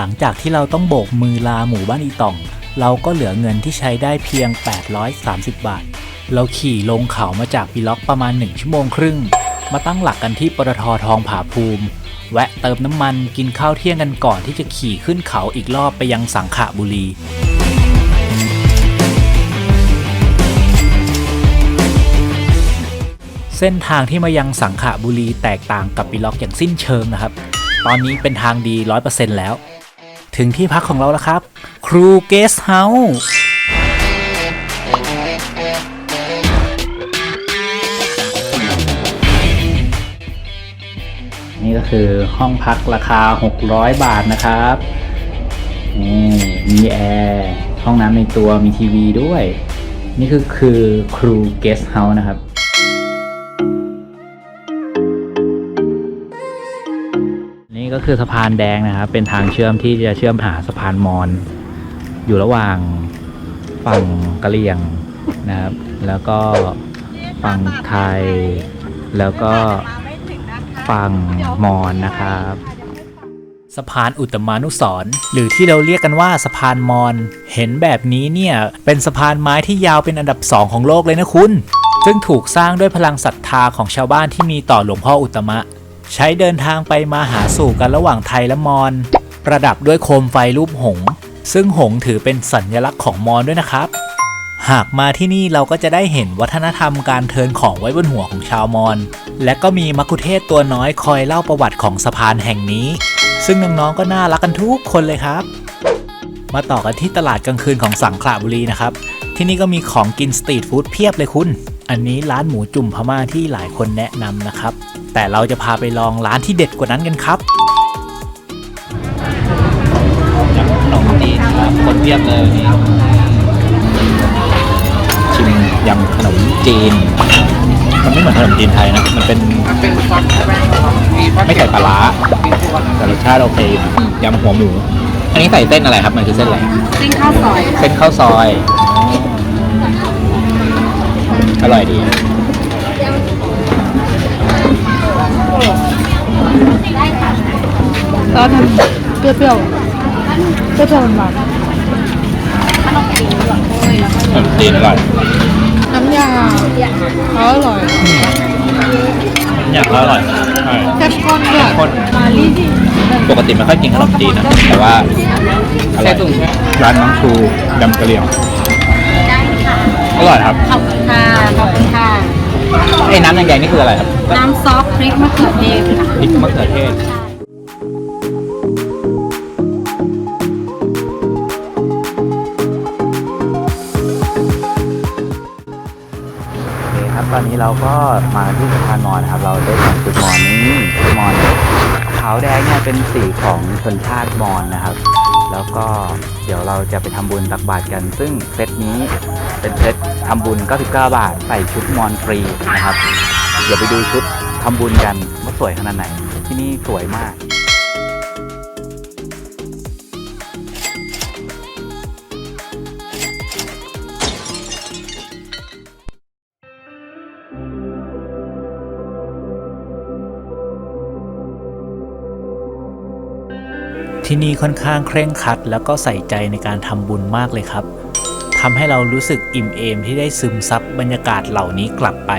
หลังจากที่เราต้องโบกมือลาหมู่บ้านอีต่อง เราก็เหลือเงินที่ใช้ได้เพียง 830 บาท เราขี่ลงเขามาจากปีล็อกประมาณ 1 ชั่วโมงครึ่ง มาตั้งหลักกันที่ปตททองผาภูมิ แวะเติมน้ำมันกินข้าวเที่ยงกันก่อนที่จะขี่ขึ้นเขาอีกรอบไปยังสังขบุรีเส้นทางที่มายังสังขบุรีแตกต่างกับปีล็อกอย่างสิ้นเชิงนะครับ ตอนนี้เป็นทางดี 100%แล้ว ถึงที่พักของเราแล้วครับ ครูเกสเฮาส์นี่ก็คือห้องพักราคา 600 บาทนะครับนี่มีแอร์ห้องน้ำในตัวมีทีวีด้วย นี่คือคือครูเกสเฮาส์นะครับ ก็คือสะพานแดงนะครับ เป็นทางเชื่อมที่จะเชื่อมหาสะพานมอญอยู่ระหว่างฝั่งกะเหรี่ยงนะครับ แล้วก็ฝั่งไทย แล้วก็ฝั่งมอญนะครับสะพานอุตมานุสรหรือที่เราเรียกกันว่าสะพานมอญเห็นแบบนี้เนี่ย เป็นสะพานไม้ที่ยาวเป็นอันดับสองของโลกเลยนะคุณ ซึ่งถูกสร้างด้วยพลังศรัทธาของชาวบ้านที่มีต่อหลวงพ่ออุตมะ ใช้เดินทางไปมาหาสู่กันระหว่างไทยและมอญประดับด้วยโคมไฟรูปหง ซึ่งหงถือเป็นสัญลักษณ์ของมอญด้วยนะครับ หากมาที่นี่เราก็จะได้เห็นวัฒนธรรมการเทินของไว้บนหัวของชาวมอญและก็มีมักคุเทศตัวน้อยคอยเล่าประวัติของสะพานแห่งนี้ ซึ่งน้องๆก็น่ารักกันทุกคนเลยครับ มาต่อกันที่ตลาดกลางคืนของสังขละบุรีนะครับ ที่นี่ก็มีของกินสตรีทฟู้ดเพียบเลยคุณ อันนี้ร้านหมูจุ่มพม่าที่หลายคนแนะนำนะครับ แต่เราจะพาไปลองร้านที่เด็ดกว่านั้นกันครับยำขนมจีนครับคนเพียบเลยนี่ชิมยำขนมจีน มันไม่เหมือนขนมจีนไทยนะ มันเป็นเป็นซอสแป้งมีไม่ใส่ปลาร้าแต่รสชาติโอเคอยู่นะยำหัวหมู อันนี้ใส่เส้นอะไรครับ มันคือเส้นอะไร เส้นข้าวซอย เส้นข้าวซอย อร่อยดี แล้วทำเปรี้ยวๆเปรี้ยวๆหวานขนมจีนอร่อยๆน้ำยาเขาอร่อยเนี่ยเขาอร่อยใช่เข้มข้นด้วยข้นปกติไม่ค่อยกินขนมจีนนะแต่ว่าอร่อยร้านน้องชูดำกะเหรี่ยงอร่อยครับ ขอบคุณค่ะ ขอบคุณค่ะ ไอ้น้ำแดงๆนี่คืออะไรครับ น้ำซอสพริกมะเขือเทศค่ะ พริกมะเขือเทศ เราก็มาที่สะพานมอญนะครับ เราได้ทำจุดมอญนี่จุดมอญขาวแดงเนี่ยเป็นสีของชนชาติมอญนะครับ แล้วก็เดี๋ยวเราจะไปทำบุญตักบาตรกัน ซึ่งเซตนี้เป็นเซตทำบุญ 99 บาทใส่ชุดมอญฟรีนะครับ เดี๋ยวไปดูชุดทำบุญกันว่าสวยขนาดไหน ที่นี่สวยมาก ที่นี่ค่อนข้างเคร่งครัด แล้วก็ใส่ใจในการทำบุญมากเลยครับทำให้เรารู้สึกอิ่มเอมที่ได้ซึมซับบรรยากาศเหล่านี้กลับไป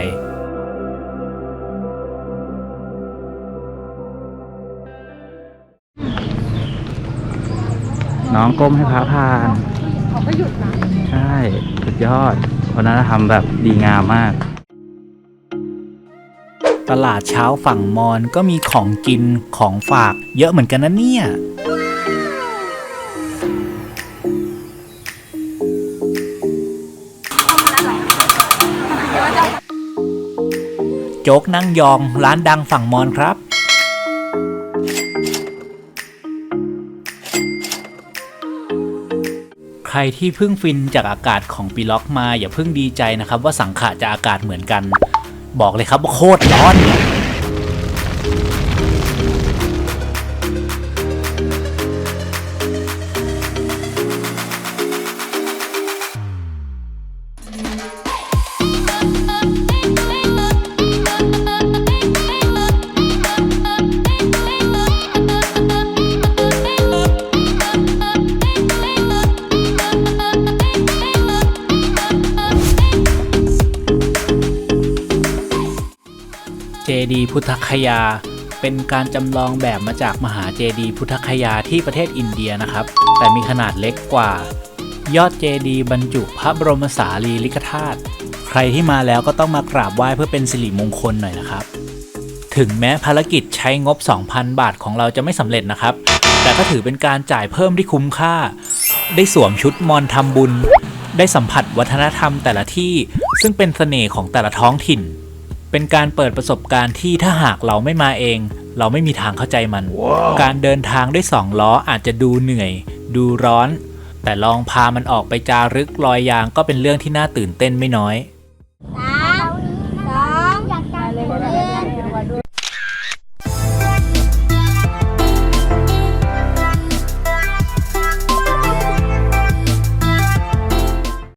น้องก้มให้พระพานเขาก็หยุดนะใช่สุดยอดวัฒนธรรมแบบดีงามมาก ตลาดเช้าฝั่งมอญก็มีของกินของฝากเยอะเหมือนกันนะเนี่ย จ๊กนั่งยอง ร้านดังฝั่งมอนครับ ใครที่เพิ่งฟินจากอากาศของปีล็อกมาอย่าเพิ่งดีใจนะครับ ว่าสังขะจะอากาศเหมือนกัน บอกเลยครับว่าโคตรร้อน จดีพุทธคยา เป็นการจำลองแบบมาจากมหาเจดีพุทธคยาที่ประเทศอินเดียนะครับ แต่มีขนาดเล็กกว่า ยอดเจดีบรรจุพระบรมสารีริกธาตุใครที่มาแล้วก็ต้องมากราบไหว้เพื่อเป็นสิริมงคลหน่อยนะครับ ถึงแม้ภารกิจใช้งบ 2,000 บาทของเราจะไม่สำเร็จนะครับ แต่ก็ถือเป็นการจ่ายเพิ่มที่คุ้มค่า ได้สวมชุดมอนทำบุญ ได้สัมผัสวัฒนธรรมแต่ละที่ ซึ่งเป็นเสน่ห์ของแต่ละท้องถิ่น เป็นการเปิดประสบการณ์ที่ถ้าหากเราไม่มาเอง เราไม่มีทางเข้าใจมันการเดินทางด้วยสองล้ออาจจะดูเหนื่อย ดูร้อน แต่ลองพามันออกไปจารึกรอยยางก็เป็นเรื่องที่น่าตื่นเต้นไม่น้อย